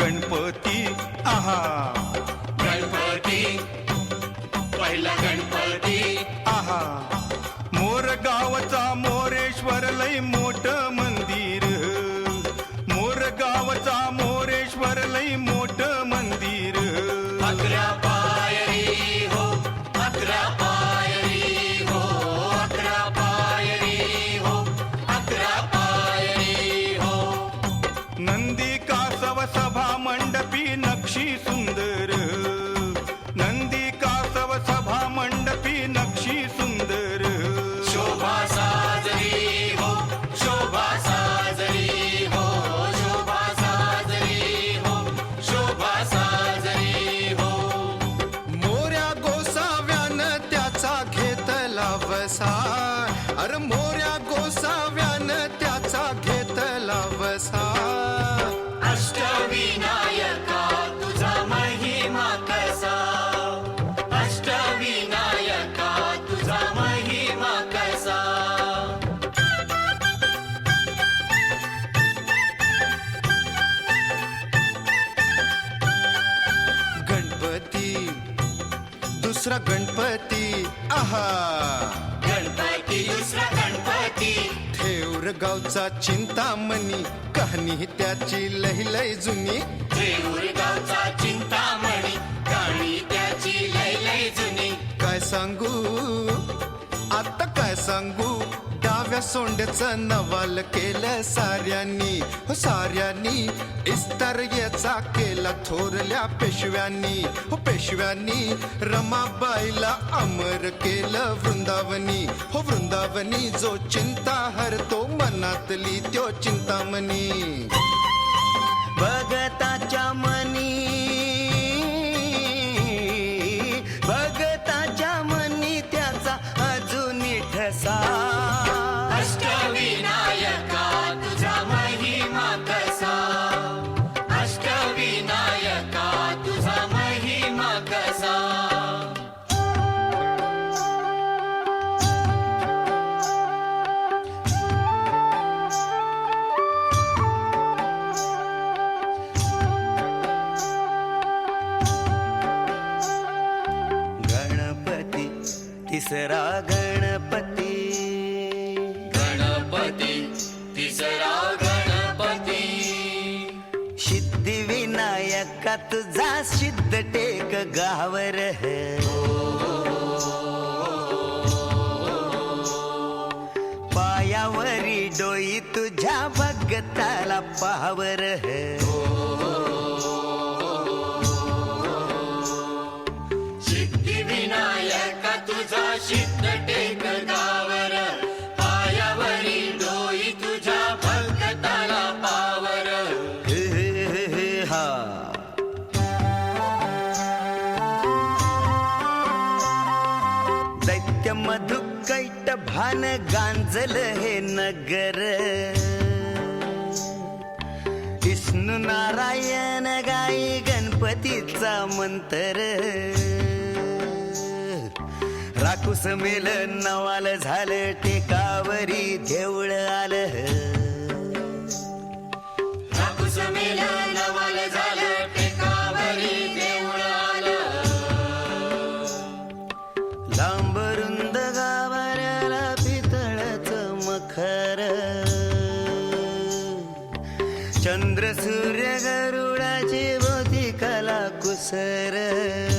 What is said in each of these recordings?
गणपती आहा. गणपती पहिला गणपती. आहा. मोर गावचा मोरेश्वर लय मोठ मंदिर. मोर गावचा मोरेश्वर लय दुसरा गणपती. आहा. गणपती दुसरा गणपती. ठेवर गावचा चिंतामणी. कहाणी त्याची लई लई जुनी. देऊर गावचा चिंतामणी. गाणी त्याची लय लय जुनी. काय सांगू? आता काय सांगू? नव्या सोंड्याचं नवाल केलं साऱ्यांनी. हो साऱ्यांनी. इस्तर याचा केला थोरल्या पेशव्यांनी. हो पेशव्यांनी रमाबाईला अमर केलं वृंदावनी. हो वृंदावनी जो चिंता हरतो मनातली त्यो चिंतामणी. भगताच्या मनी डोई तुझ्या भगताला पावर सिद्धिविनायका तुझा सिद्ध टेक गावर. पायावरी डोई तुझ्या भक्ताला पावर. हा दैत्य मधुकैट भान गांजल हे नगर। विष्णू नारायण गाई गणपतीचा मंत्र। राकुस मेल नवाल झालं टेकावरी देवळ आलं। राकुस मेल नवाल झालं चंद्र सूर्य गरुडाची भोवती कला कुसर.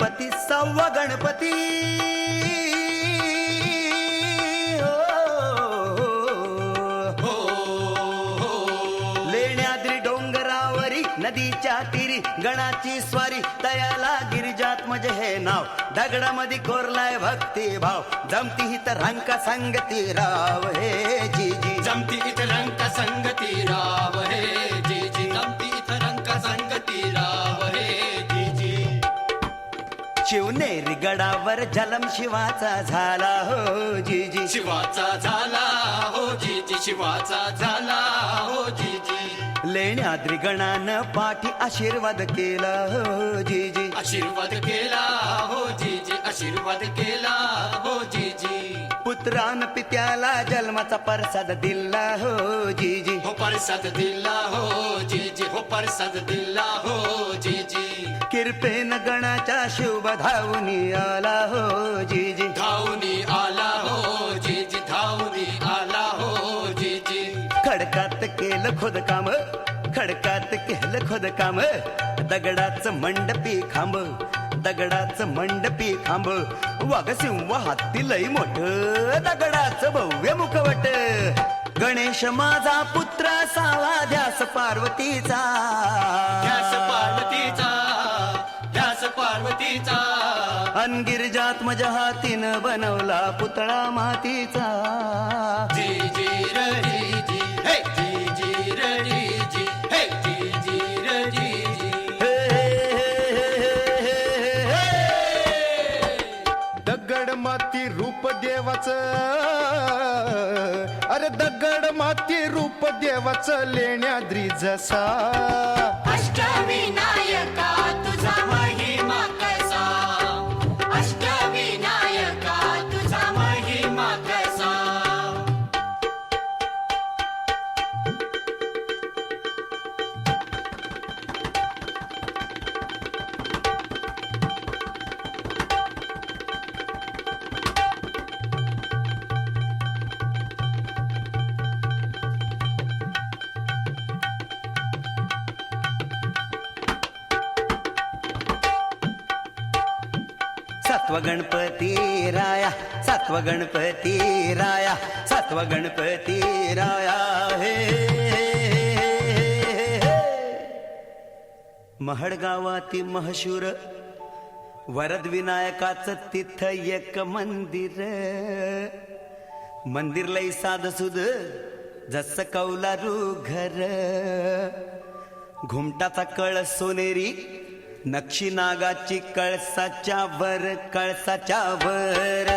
गणपती सव्वा गणपती. हो, हो, हो. लेण्याद्री डोंगरावरी नदीच्या तीरी गणाची स्वारी तयाला गिरिजात्मज म्हणजे हे नाव. दगडामध्ये कोरलाय भक्ती भाव जमती हित तर रंका संगती राव हे जी जी जमती इथ गडावर जलम शिवाचा झाला हो जी जी शिवाचा झाला हो जी जी शिवाचा झाला हो जी जी लेण्याद्री गणानं पाठी आशीर्वाद केला हो जी जी आशीर्वाद केला हो जी जी आशीर्वाद केला हो जी जी पुत्रान पित्याला जन्माचा प्रसाद दिला हो जी जी हो परसाद दिला हो जी जी हो परसाद दिला हो जी जी किरपेन गणाच्या शुभ धावून आला हो जी जी धावनी आला हो जी जी धावनी आला हो जी जी खडकात केलं खोदकाम खडकात केलं खोदकाम दगडाचं मंडपी खांब दगडाचं मंडपी खांब वाघसिंह हत्ती लई मोठ दगडाचं भव्य मुखवट. गणेश माझा पुत्र सावा ध्यास पार्वतीचा. अनगिरजात्मज हातीनं बनवला पुतळा मातीचा. जी जी र जी. जी जी जी. र जी जी जी. जी र जी जी. दगड माती रूप देवाचं. अरे दगड माती रूप देवाचं लेण्याद्री जसा अष्टविनायका सात्व गणपती राया सात्व गणपती राया सात्व गणपती राया हे महडगावाती महशूर वरद विनायकाचं तिथ एक मंदिर. मंदिर लई साध सुद जस कौलारू घर. घुमटाचा कळ सोनेरी नक्षी नागाची कळसाच्या वर कळसाच्या वर.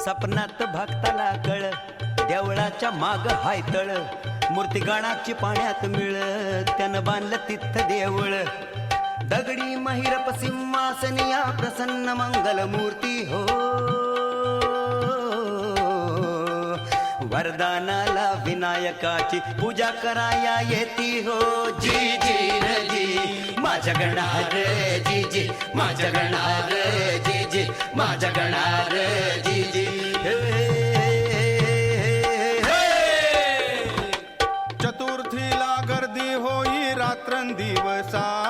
सपनात भक्ताला कळ देवळाच्या माग हायतळ तळ. पाण्यात मिळ त्यानं बांधलं तिथं देवळ. दगडी महिरप सिंहासनिया प्रसन्न मंगल मूर्ती हो. वरदानाला विनायकाची पूजा कराया येती हो. जी जी र जी माझ्या गणार जी जी माझ्या गणार जी जी माझ्या गणार जी जी. time.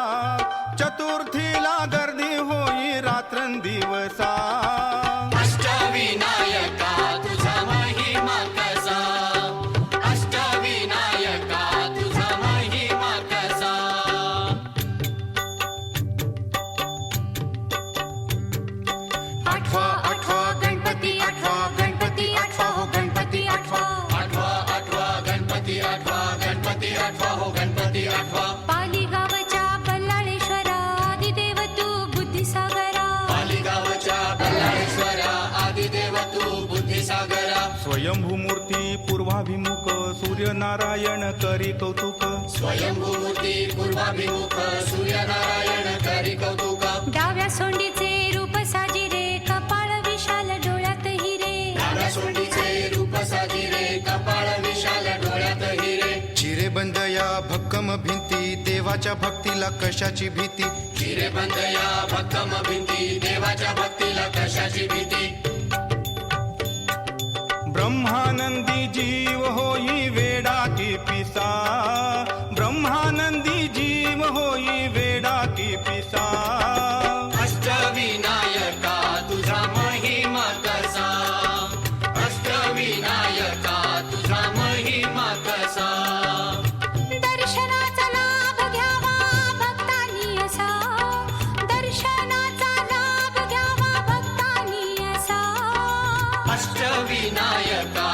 बुद्धिसागरा स्वयंभू मूर्ती पूर्वाभिमुख सूर्यनारायण करी कौतुक. स्वयंभूमूर्ती पूर्वाभिमुख सूर्यनारायण करी कौतुक. डाव्या सोंडीचे रूप साजिरे कपाळ विशाल डोळ्यात हिरे. डाव्या सोंडीचे रूप साजिरे कपाळ विशाल डोळ्यात हिरे. चिरे बंद या भक्कम भिंती देवाच्या भक्तीला कशाची भीती? चिरे बंद या भक्कम भिंती देवाच्या भक्तीला कशाची भीती? अष्टविनायका